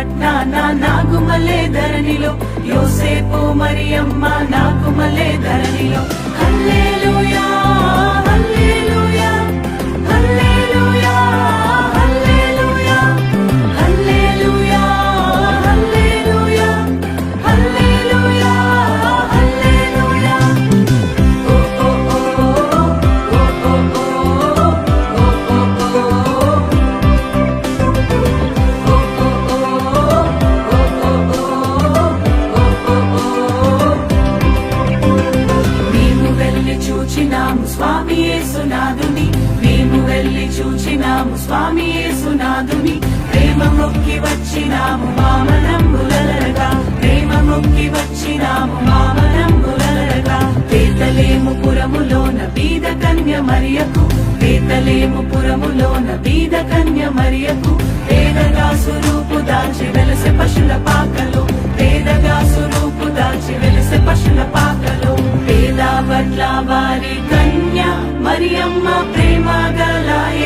పట్నాన నాగుమలే ధరణిలో యోసేపు మరియమ్మ నాగుమలే ధర చూచినాము స్వామి యేసునాథుని. ప్రేమ మొక్కి వచ్చినాము మామనంబులరగా ప్రేమ మొక్కి వచ్చినాము మామనంబులరగా పేతలేము పురములోన బీద కన్య మరియకు. పేతలేము పురములోన బీద కన్య మరియకు. పేదగా సురూపు దాల్చి వెలసె పశుల పాకలో. పేదగా సురూపు దాల్చి వెలసె పశుల పాకలో. పేద పట్ల వారి కన్య మరియమ్మ ప్రేమ గలాయ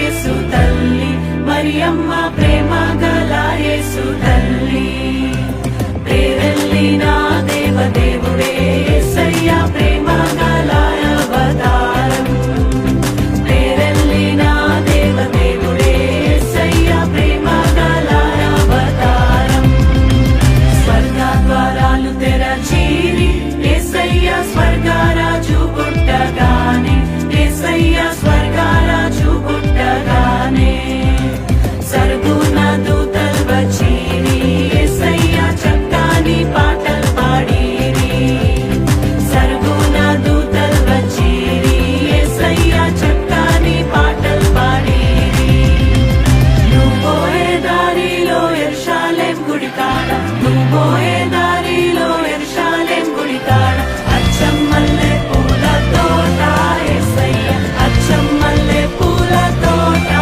పోయే దారిలో ఎరుషాలేం గుడితాడ అచ్చమ్మల్లే పూల తోట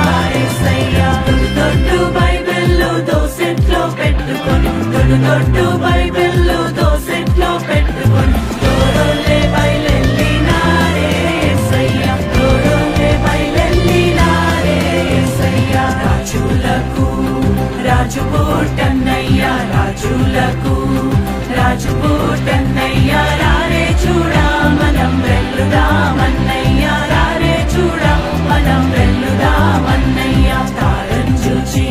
ఎస్సయ్య దొడ్డు బైబిల్లు దోసెట్లో పెట్టుకొని. తొడు దొడ్డు దోసెట్లో పెట్టుకొని. బై కన్నులకు రాజు పోటన్నయ్య రారే చూడా మనం వెల్లుదామన్నయ్య రారే చూడా మనం వెల్లుదామన్నయ్య తారం చూచి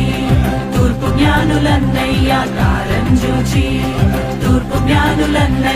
తూర్పు జ్ఞానులన్నయ్య తారం చూచి తూర్పు జ్ఞానులన్నయ్య.